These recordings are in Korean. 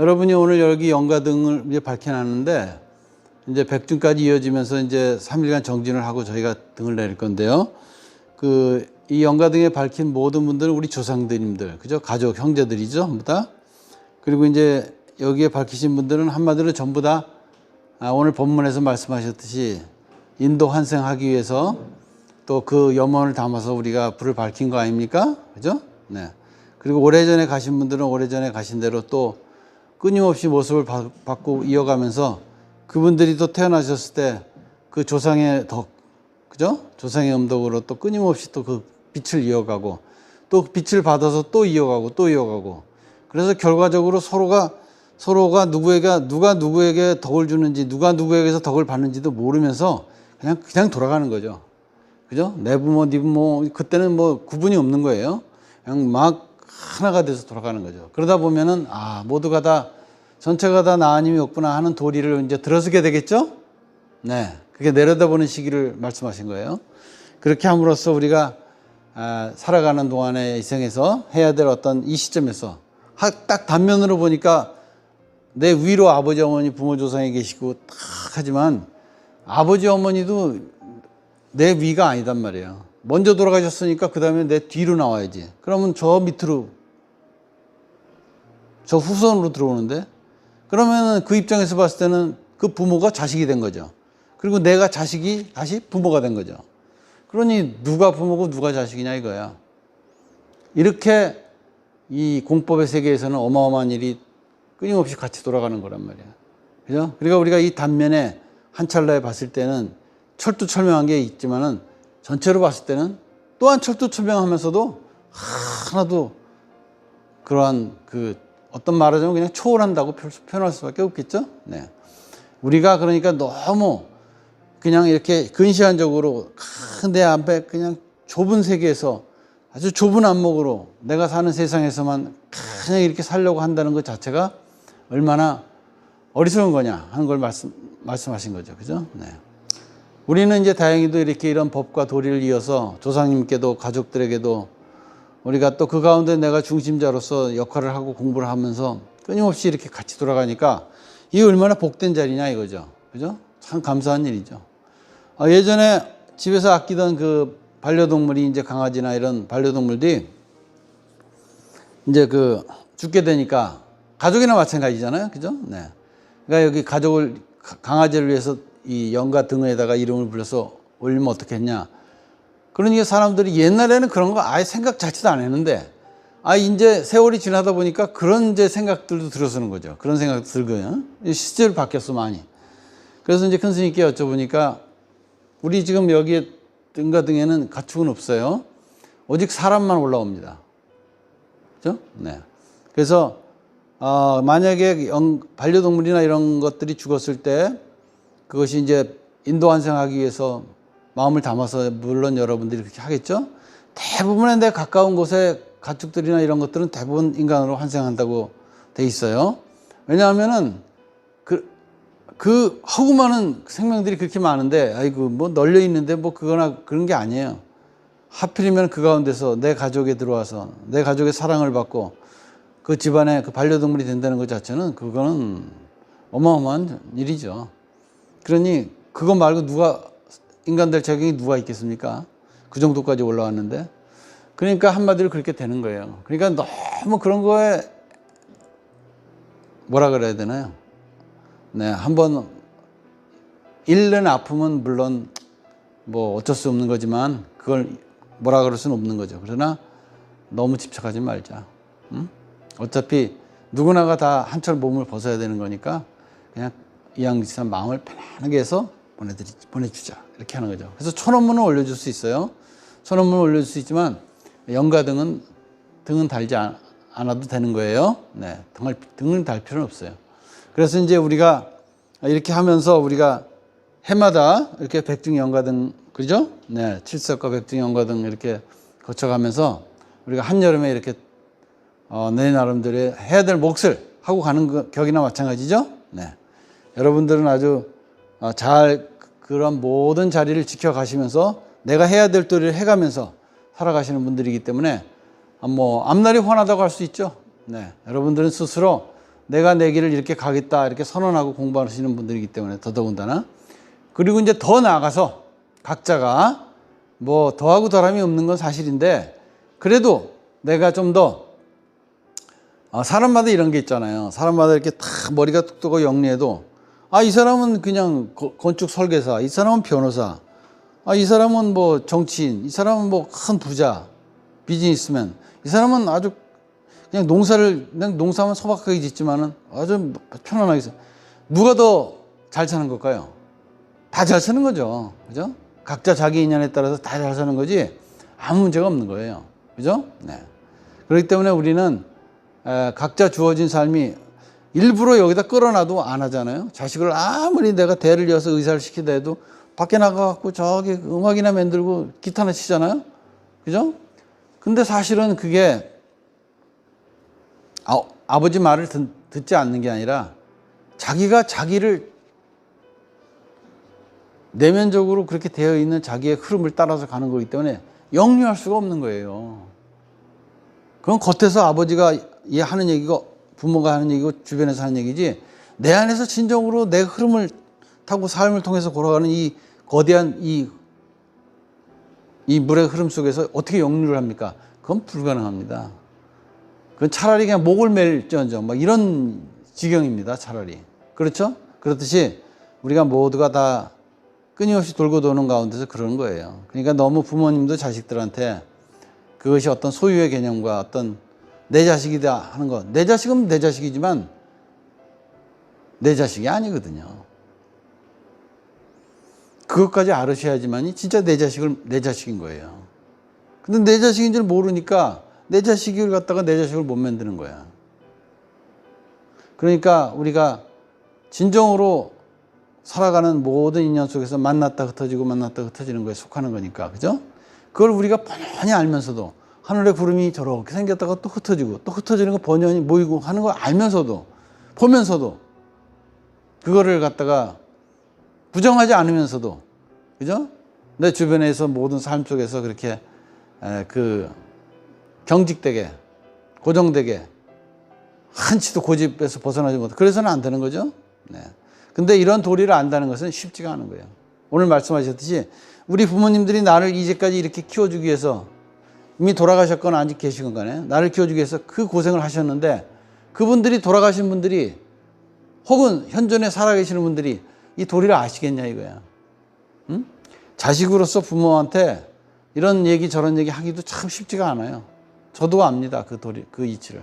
여러분이 오늘 여기 연가등을 이제 밝혀놨는데 이제 백중까지 이어지면서 이제 3일간 정진을 하고 저희가 등을 내릴 건데요. 그 이 연가등에 밝힌 모든 분들은 우리 조상들님들, 그죠? 가족, 형제들이죠, 전부 다. 그리고 이제 여기에 밝히신 분들은 한마디로 전부 다 아, 오늘 본문에서 말씀하셨듯이 인도 환생하기 위해서 또 그 염원을 담아서 우리가 불을 밝힌 거 아닙니까? 그죠? 네. 그리고 오래전에 가신 분들은 오래전에 가신 대로 또 끊임없이 모습을 바, 바꾸고 이어가면서 그분들이 또 태어나셨을 때 그 조상의 덕, 그죠? 조상의 음덕으로 또 끊임없이 또 그 빛을 이어가고 또 빛을 받아서 또 이어가고 또 이어가고 그래서 결과적으로 서로가 서로가 누구에게 누가 누구에게 덕을 주는지 누가 누구에게서 덕을 받는지도 모르면서 그냥 그냥 돌아가는 거죠. 그죠? 내 부모, 네 부모 그때는 뭐 구분이 없는 거예요. 그냥 막 하나가 돼서 돌아가는 거죠. 그러다 보면은 아 모두가 다 전체가 다 나 아님이 없구나 하는 도리를 이제 들어서게 되겠죠. 네, 그게 내려다보는 시기를 말씀하신 거예요. 그렇게 함으로써 우리가 아, 살아가는 동안에 이 생에서 해야 될 어떤 이 시점에서 하- 딱 단면으로 보니까 내 위로 아버지 어머니 부모 조상이 계시고 딱 하지만 아버지 어머니도 내 위가 아니단 말이에요. 먼저 돌아가셨으니까 그 다음에 내 뒤로 나와야지. 그러면 저 밑으로 저 후손으로 들어오는데 그러면은 그 입장에서 봤을 때는 그 부모가 자식이 된 거죠. 그리고 내가 자식이 다시 부모가 된 거죠. 그러니 누가 부모고 누가 자식이냐 이거야. 이렇게 이 공법의 세계에서는 어마어마한 일이 끊임없이 같이 돌아가는 거란 말이야. 그죠? 그러니까 우리가 이 단면에 한 찰나에 봤을 때는 철두철명한 게 있지만은 전체로 봤을 때는 또한 철두철명하면서도 하나도 그러한 그 어떤 말하자면 그냥 초월한다고 표- 표현할 수밖에 없겠죠. 네. 우리가 그러니까 너무 그냥 이렇게 근시안적으로 큰내 앞에 그냥 좁은 세계에서 아주 좁은 안목으로 내가 사는 세상에서만 그냥 이렇게 살려고 한다는 것 자체가 얼마나 어리석은 거냐 하는 걸 말씀, 말씀하신 거죠. 그죠? 네. 우리는 이제 다행히도 이렇게 이런 법과 도리를 이어서 조상님께도 가족들에게도 우리가 또 그 가운데 내가 중심자로서 역할을 하고 공부를 하면서 끊임없이 이렇게 같이 돌아가니까 이게 얼마나 복된 자리냐 이거죠. 그죠? 참 감사한 일이죠. 아, 예전에 집에서 아끼던 그 반려동물이 이제 강아지나 이런 반려동물들이 이제 그 죽게 되니까 가족이나 마찬가지잖아요. 그죠? 네. 그러니까 여기 가족을 가- 강아지를 위해서 이 영가 등에다가 이름을 불려서 올리면 어떻겠냐. 그러니까 사람들이 옛날에는 그런 거 아예 생각 자체도 안 했는데 아 이제 세월이 지나다 보니까 그런 이제 생각들도 들어서는 거죠. 그런 생각 들고요. 시절 바뀌었어 많이. 그래서 이제 큰 스님께 여쭤보니까 우리 지금 여기에 등가 등에는 가축은 없어요. 오직 사람만 올라옵니다. 그죠? 네. 그래서 어, 만약에 영- 반려동물이나 이런 것들이 죽었을 때 그것이 이제 인도 환생하기 위해서 마음을 담아서 물론 여러분들이 그렇게 하겠죠. 대부분의 내 가까운 곳에 가축들이나 이런 것들은 대부분 인간으로 환생한다고 돼 있어요. 왜냐하면은 그, 그 하고 많은 생명들이 그렇게 많은데 아이고 뭐 널려 있는데 뭐 그거나 그런 게 아니에요. 하필이면 그 가운데서 내 가족에 들어와서 내 가족의 사랑을 받고 그 집안에 그 반려동물이 된다는 것 자체는 그거는 어마어마한 일이죠. 그러니 그거 말고 누가 인간 될 자격이 누가 있겠습니까? 그 정도까지 올라왔는데 그러니까 한마디로 그렇게 되는 거예요. 그러니까 너무 그런 거에 뭐라 그래야 되나요? 네, 한번 잃는 아픔은 물론 뭐 어쩔 수 없는 거지만 그걸 뭐라 그럴 수는 없는 거죠. 그러나 너무 집착하지 말자. 응? 어차피 누구나가 다 한철 몸을 벗어야 되는 거니까 그냥 이 양지산 마음을 편안하게 해서 보내드리, 보내주자. 이렇게 하는 거죠. 그래서 천원문은 올려줄 수 있어요. 천원문은 올려줄 수 있지만 영가 등은 등은 달지 않, 않아도 되는 거예요. 네, 등을 등을 달 필요는 없어요. 그래서 이제 우리가 이렇게 하면서 우리가 해마다 이렇게 백중 연가 등 그죠? 네, 칠석과 백중 연가 등 이렇게 거쳐가면서 우리가 한 여름에 이렇게 어, 내 나름대로 해야 될 몫을 하고 가는 거, 격이나 마찬가지죠. 네, 여러분들은 아주 어, 잘 그런 모든 자리를 지켜가시면서 내가 해야 될 도리를 해가면서 살아가시는 분들이기 때문에 아, 뭐 앞날이 환하다고 할 수 있죠. 네, 여러분들은 스스로 내가 내 길을 이렇게 가겠다 이렇게 선언하고 공부하시는 분들이기 때문에 더더군다나 그리고 이제 더 나아가서 각자가 뭐 더하고 덜함이 없는 건 사실인데 그래도 내가 좀더 아, 사람마다 이런 게 있잖아요. 사람마다 이렇게 다 머리가 뚝뚝하고 영리해도 아, 이 사람은 그냥 거- 건축 설계사, 이 사람은 변호사, 아, 이 사람은 뭐 정치인, 이 사람은 뭐 큰 부자, 비즈니스맨, 이 사람은 아주 그냥 농사를 그냥 농사만 소박하게 짓지만은 아주 편안하게 사. 누가 더 잘 사는 걸까요? 다 잘 사는 거죠. 그죠? 각자 자기 인연에 따라서 다 잘 사는 거지 아무 문제가 없는 거예요. 그죠? 네. 그렇기 때문에 우리는 에, 각자 주어진 삶이 일부러 여기다 끌어놔도 안 하잖아요. 자식을 아무리 내가 대를 이어서 의사를 시키다 해도 밖에 나가갖고 저기 음악이나 만들고 기타나 치잖아요. 그죠? 근데 사실은 그게 아, 아버지 말을 듣, 듣지 않는 게 아니라 자기가 자기를 내면적으로 그렇게 되어 있는 자기의 흐름을 따라서 가는 거기 때문에 영유할 수가 없는 거예요. 그건 겉에서 아버지가 얘 하는 얘기고 부모가 하는 얘기고 주변에서 하는 얘기지 내 안에서 진정으로 내 흐름을 타고 삶을 통해서 걸어가는 이 거대한 이, 이 물의 흐름 속에서 어떻게 영유를 합니까? 그건 불가능합니다. 그건 차라리 그냥 목을 맬지언정 막 이런 지경입니다. 차라리. 그렇죠? 그렇듯이 우리가 모두가 다 끊임없이 돌고 도는 가운데서 그러는 거예요. 그러니까 너무 부모님도 자식들한테 그것이 어떤 소유의 개념과 어떤 내 자식이다 하는 거. 내 자식은 내 자식이지만 내 자식이 아니거든요. 그것까지 알으셔야지만이 진짜 내 자식을 내 자식인 거예요. 근데 내 자식인 줄 모르니까 내 자식을 갖다가 내 자식을 못 만드는 거야. 그러니까 우리가 진정으로 살아가는 모든 인연 속에서 만났다 흩어지고 만났다 흩어지는 거에 속하는 거니까. 그죠? 그걸 우리가 뻔히 알면서도 하늘의 구름이 저렇게 생겼다가 또 흩어지고 또 흩어지는 거 번연히 모이고 하는 걸 알면서도 보면서도 그거를 갖다가 부정하지 않으면서도 그죠? 내 주변에서 모든 삶 속에서 그렇게 에, 그 경직되게 고정되게 한치도 고집에서 벗어나지 못해 그래서는 안 되는 거죠. 네. 근데 이런 도리를 안다는 것은 쉽지가 않은 거예요. 오늘 말씀하셨듯이 우리 부모님들이 나를 이제까지 이렇게 키워주기 위해서 이미 돌아가셨거나 아직 계시건 간에 나를 키워주기 위해서 그 고생을 하셨는데 그분들이 돌아가신 분들이 혹은 현존에 살아계시는 분들이 이 도리를 아시겠냐 이거야. 응? 자식으로서 부모한테 이런 얘기 저런 얘기 하기도 참 쉽지가 않아요. 저도 압니다. 그 도리, 그 이치를.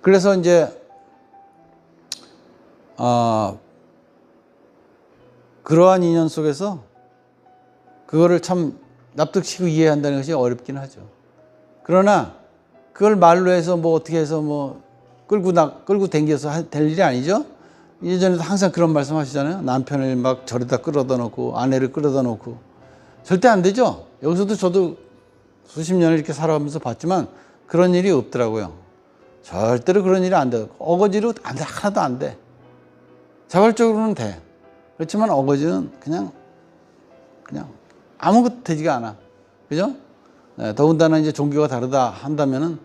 그래서 이제 아 그러한 인연 속에서 그거를 참 납득시키고 이해한다는 것이 어렵긴 하죠. 그러나 그걸 말로 해서 뭐 어떻게 해서 뭐 끌고 나 끌고 댕겨서 할- 될 일이 아니죠. 예전에도 항상 그런 말씀 하시잖아요. 남편을 막 저리다 끌어다 놓고 아내를 끌어다 놓고 절대 안 되죠. 여기서도 저도 수십 년을 이렇게 살아가면서 봤지만 그런 일이 없더라고요. 절대로 그런 일이 안 돼요. 어거지로 안 돼. 하나도 안 돼. 자발적으로는 돼. 그렇지만 어거지는 그냥 그냥 아무것도 되지가 않아. 그죠? 네, 더군다나 이제 종교가 다르다 한다면은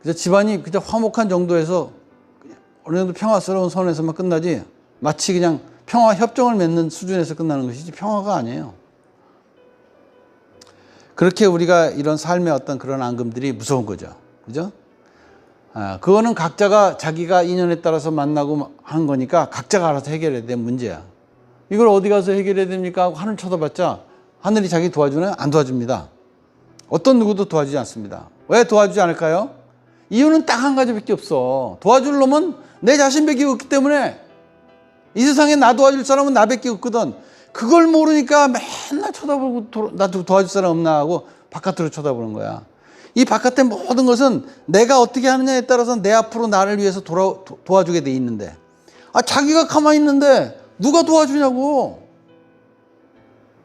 그저 집안이 그저 화목한 정도에서 어느 정도 평화스러운 선에서만 끝나지 마치 그냥 평화 협정을 맺는 수준에서 끝나는 것이지 평화가 아니에요. 그렇게 우리가 이런 삶의 어떤 그런 앙금들이 무서운 거죠. 그죠? 아, 그거는 각자가 자기가 인연에 따라서 만나고 하는 거니까 각자가 알아서 해결해야 될 문제야. 이걸 어디 가서 해결해야 됩니까? 하고 하늘 쳐다봤자 하늘이 자기 도와주나요? 안 도와줍니다. 어떤 누구도 도와주지 않습니다. 왜 도와주지 않을까요? 이유는 딱 한 가지밖에 없어. 도와줄 놈은 내 자신밖에 없기 때문에 이 세상에 나 도와줄 사람은 나밖에 없거든. 그걸 모르니까 맨날 쳐다보고 도- 나 도와줄 사람 없나 하고 바깥으로 쳐다보는 거야. 이 바깥의 모든 것은 내가 어떻게 하느냐에 따라서 내 앞으로 나를 위해서 돌아, 도, 도와주게 돼 있는데 아 자기가 가만히 있는데 누가 도와주냐고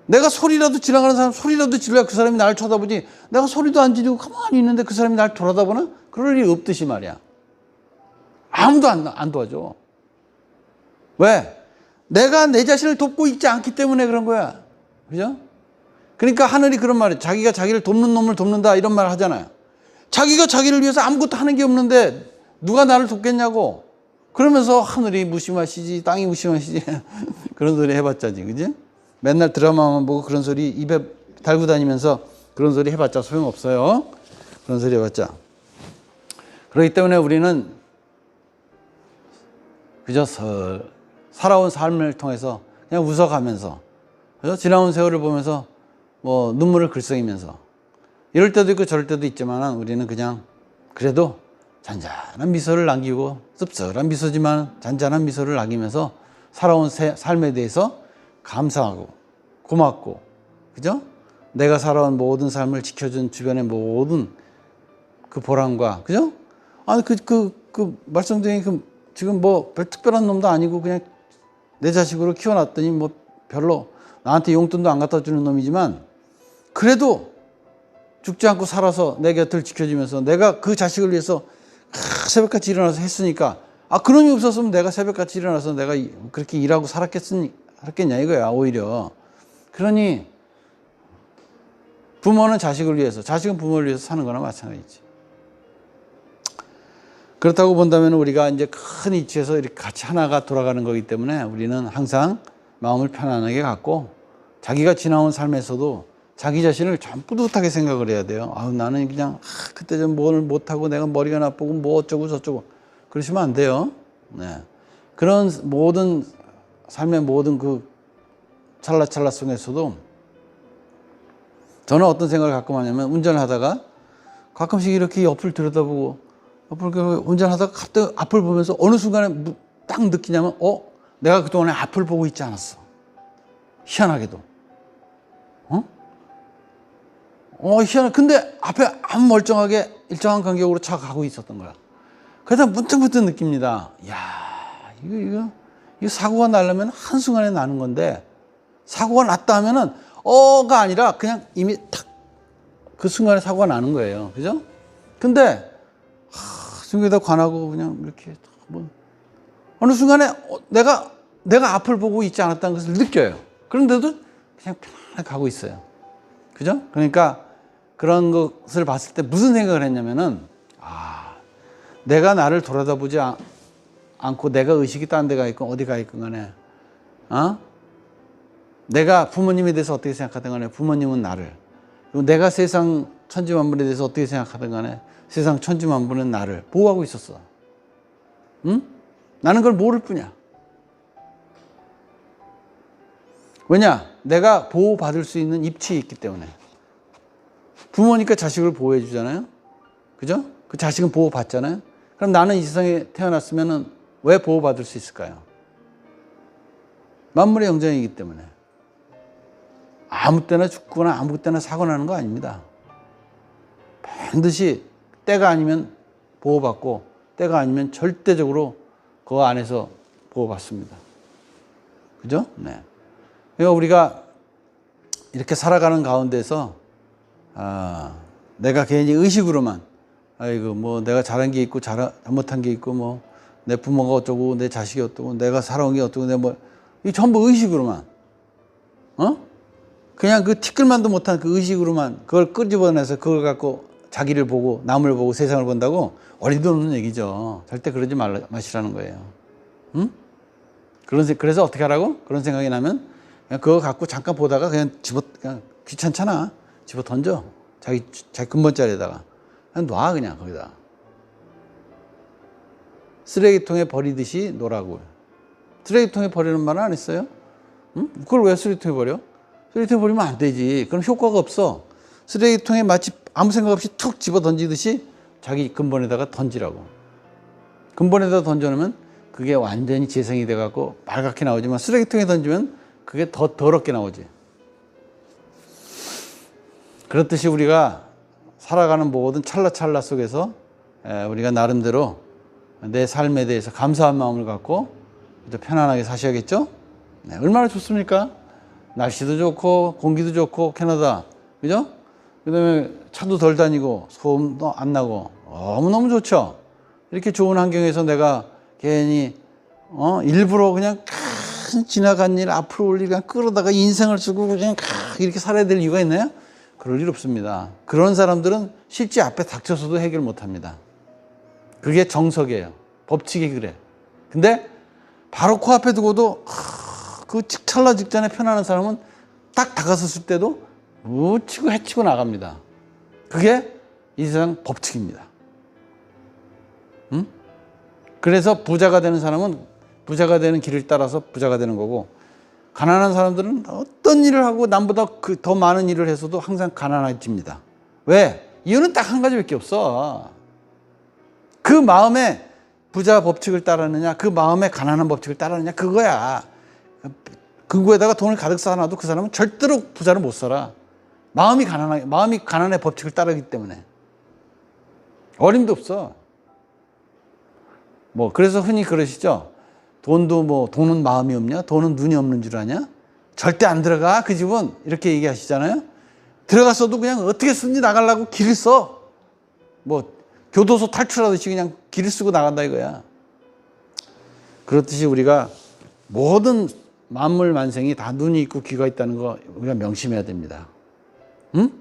내가 소리라도 지나가는 사람 소리라도 질러야 그 사람이 나를 쳐다보지 내가 소리도 안 지르고 가만히 있는데 그 사람이 나를 돌아다보나? 그럴 일이 없듯이 말이야 아무도 안, 안 도와줘 왜? 내가 내 자신을 돕고 있지 않기 때문에 그런 거야 그죠? 그러니까 하늘이 그런 말이에요. 자기가 자기를 돕는 놈을 돕는다 이런 말 하잖아요. 자기가 자기를 위해서 아무것도 하는 게 없는데 누가 나를 돕겠냐고. 그러면서 하늘이 무심하시지 땅이 무심하시지 그런 소리 해봤자지 그지? 맨날 드라마만 보고 그런 소리 입에 달고 다니면서 그런 소리 해봤자 소용없어요. 그런 소리 해봤자. 그렇기 때문에 우리는 그저 서, 살아온 삶을 통해서 그냥 웃어가면서 그죠? 지나온 세월을 보면서 뭐 눈물을 글썽이면서 이럴 때도 있고 저럴 때도 있지만 우리는 그냥 그래도 잔잔한 미소를 남기고 씁쓸한 미소지만 잔잔한 미소를 남기면서 살아온 세- 삶에 대해서 감사하고 고맙고 그죠? 내가 살아온 모든 삶을 지켜준 주변의 모든 그 보람과 그죠? 아니 그그 그 말씀드린 그 지금 뭐 별 특별한 놈도 아니고 그냥 내 자식으로 키워놨더니 뭐 별로 나한테 용돈도 안 갖다 주는 놈이지만 그래도 죽지 않고 살아서 내 곁을 지켜주면서 내가 그 자식을 위해서 아, 새벽같이 일어나서 했으니까. 아 그놈이 없었으면 내가 새벽같이 일어나서 내가 이- 그렇게 일하고 살았겠냐 이거야 오히려. 그러니 부모는 자식을 위해서 자식은 부모를 위해서 사는 거나 마찬가지지. 그렇다고 본다면 우리가 이제 큰 이치에서 이렇게 같이 하나가 돌아가는 거기 때문에 우리는 항상 마음을 편안하게 갖고 자기가 지나온 삶에서도 자기 자신을 참 뿌듯하게 생각을 해야 돼요. 아우 나는 그냥 아, 그때 좀 뭘 못하고 내가 머리가 나쁘고 뭐 어쩌고 저쩌고 그러시면 안 돼요. 네. 그런 모든 삶의 모든 그 찰나찰나 속에서도 저는 어떤 생각을 갖고 하냐면 운전을 하다가 가끔씩 이렇게 옆을 들여다보고 옆을 그 운전하다가 갑자기 앞을 보면서 어느 순간에 무- 딱 느끼냐면 어 내가 그동안에 앞을 보고 있지 않았어 희한하게도 어 희한해 근데 앞에 아무 멀쩡하게 일정한 간격으로 차 가고 있었던 거야 그러다 문득문득 느낍니다 야 이거 이거 이거 사고가 나려면 한순간에 나는 건데 사고가 났다 하면은 어가 아니라 그냥 이미 탁 그 순간에 사고가 나는 거예요. 그죠? 근데, 하, 순간에다 관하고 그냥 이렇게 뭐, 어느 순간에 어, 내가, 내가 앞을 보고 있지 않았다는 것을 느껴요. 그런데도 그냥 편안하게 가고 있어요. 그죠? 그러니까 그런 것을 봤을 때 무슨 생각을 했냐면은, 아, 내가 나를 돌아다보지 않- 않고 내가 의식이 딴 데가 있건 어디 가 있건 간에, 어? 내가 부모님에 대해서 어떻게 생각하든 간에 부모님은 나를 그리고 내가 세상 천지만물에 대해서 어떻게 생각하든 간에 세상 천지만물은 나를 보호하고 있었어. 응? 나는 그걸 모를 뿐이야. 왜냐? 내가 보호받을 수 있는 입치에 있기 때문에. 부모니까 자식을 보호해 주잖아요. 그죠? 그 자식은 보호받잖아요. 그럼 나는 이 세상에 태어났으면 왜 보호받을 수 있을까요? 만물의 영장이기 때문에. 아무 때나 죽거나 아무 때나 사고 나는 거 아닙니다. 반드시 때가 아니면 보호받고 때가 아니면 절대적으로 그 안에서 보호받습니다. 그죠? 네. 그러니까 우리가 이렇게 살아가는 가운데서 아, 내가 괜히 의식으로만 아이고 뭐 내가 잘한 게 있고 잘 잘못한 게 있고 뭐 내 부모가 어쩌고 내 자식이 어쩌고 내가 살아온 게 어쩌고 내뭐 이 전부 의식으로만 어? 그냥 그 티끌만도 못한 그 의식으로만 그걸 끄집어내서 그걸 갖고 자기를 보고 남을 보고 세상을 본다고 어리도 없는 얘기죠. 절대 그러지 말라, 마시라는 거예요. 응? 그런 세- 그래서 어떻게 하라고? 그런 생각이 나면 그냥 그거 갖고 잠깐 보다가 그냥 집어 그냥 귀찮잖아. 집어 던져. 자기 자기 근본 자리에다가 그냥 놔 그냥 거기다. 쓰레기통에 버리듯이 놓라고. 쓰레기통에 버리는 말은 안 했어요? 응? 그걸 왜 쓰레기통에 버려? 쓰레기통에 버리면 안 되지. 그럼 효과가 없어. 쓰레기통에 마치 아무 생각 없이 툭 집어 던지듯이 자기 근본에다가 던지라고. 근본에다 던져놓으면 그게 완전히 재생이 돼갖고 빨갛게 나오지만 쓰레기통에 던지면 그게 더 더럽게 나오지. 그렇듯이 우리가 살아가는 모든 찰나찰나 속에서 에, 우리가 나름대로 내 삶에 대해서 감사한 마음을 갖고 편안하게 사셔야겠죠? 네, 얼마나 좋습니까? 날씨도 좋고 공기도 좋고 캐나다 그죠? 그 다음에 차도 덜 다니고 소음도 안 나고 너무 너무 좋죠. 이렇게 좋은 환경에서 내가 괜히 어 일부러 그냥 무슨 지나간 일, 앞으로 올 일, 그냥 끌어다가 인생을 쓰고 그냥 가- 이렇게 살아야 될 이유가 있나요? 그럴 일 없습니다. 그런 사람들은 실제 앞에 닥쳐서도 해결 못 합니다. 그게 정석이에요. 법칙이 그래. 근데 바로 코앞에 두고도 하, 그 직- 찰나 직전에 편안한 사람은 딱 다가섰을 때도 묻히고 해치고 나갑니다. 그게 이 세상 법칙입니다. 응? 그래서 부자가 되는 사람은 부자가 되는 길을 따라서 부자가 되는 거고 가난한 사람들은 어떤 일을 하고 남보다 그 더 많은 일을 해서도 항상 가난해집니다. 왜? 이유는 딱 한 가지밖에 없어. 그 마음에 부자 법칙을 따르느냐, 그 마음에 가난한 법칙을 따르느냐, 그거야. 그거에다가 돈을 가득 쌓아놔도 그 사람은 절대로 부자를 못 살아. 마음이 가난하, 마음이 가난의 법칙을 따르기 때문에. 어림도 없어. 뭐, 그래서 흔히 그러시죠. 돈도 뭐, 돈은 마음이 없냐? 돈은 눈이 없는 줄 아냐? 절대 안 들어가. 그 집은. 이렇게 얘기하시잖아요. 들어갔어도 그냥 어떻게 쓰니 나가려고 길을 써. 뭐, 교도소 탈출하듯이 그냥 길을 쓰고 나간다 이거야. 그렇듯이 우리가 모든 만물 만생이 다 눈이 있고 귀가 있다는 거 우리가 명심해야 됩니다. 응?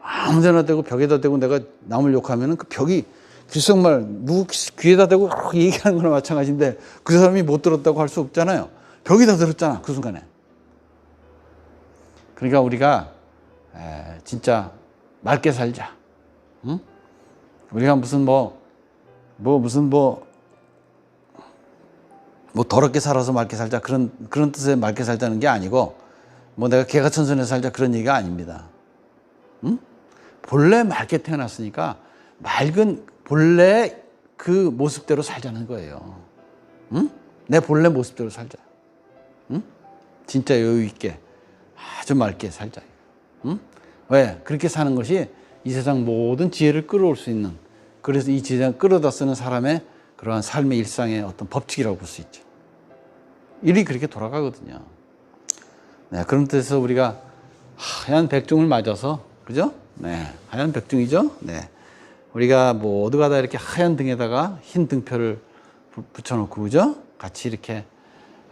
아무 데나 대고 벽에다 대고 내가 남을 욕하면은 그 벽이 귓속말 누구 귀에다 대고 얘기하는 거나 마찬가지인데 그 사람이 못 들었다고 할 수 없잖아요. 벽이 다 들었잖아 그 순간에. 그러니까 우리가 에, 진짜 맑게 살자. 응? 우리가 무슨 뭐, 뭐 무슨 뭐, 뭐 더럽게 살아서 맑게 살자 그런 그런 뜻의 맑게 살자는 게 아니고 뭐 내가 개가 천선에 살자 그런 얘기가 아닙니다. 응? 본래 맑게 태어났으니까 맑은 본래 그 모습대로 살자는 거예요. 응? 내 본래 모습대로 살자. 응? 진짜 여유 있게 아주 맑게 살자. 응? 왜? 그렇게 사는 것이 이 세상 모든 지혜를 끌어올 수 있는 그래서 이 지혜를 끌어다 쓰는 사람의 그러한 삶의 일상의 어떤 법칙이라고 볼 수 있죠. 일이 그렇게 돌아가거든요. 네, 그런 뜻에서 우리가 하얀 백중을 맞아서 그죠? 네, 하얀 백중이죠. 네, 우리가 모두가 다 이렇게 하얀 등에다가 흰 등표를 부- 붙여놓고 그죠? 같이 이렇게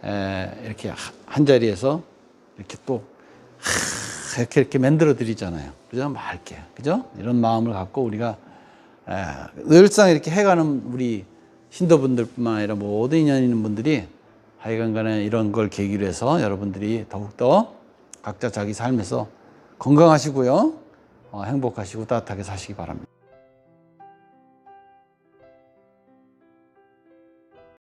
에, 이렇게 하- 한 자리에서 이렇게 또 하, 이렇게 이렇게 만들어 드리잖아요. 그죠? 맑게 그죠? 이런 마음을 갖고 우리가 에, 늘상 이렇게 해가는 우리 신도분들뿐만 아니라 모든 인연 있는 분들이 하여간간에 이런 걸 계기로 해서 여러분들이 더욱더 각자 자기 삶에서 건강하시고요. 어, 행복하시고 따뜻하게 사시기 바랍니다.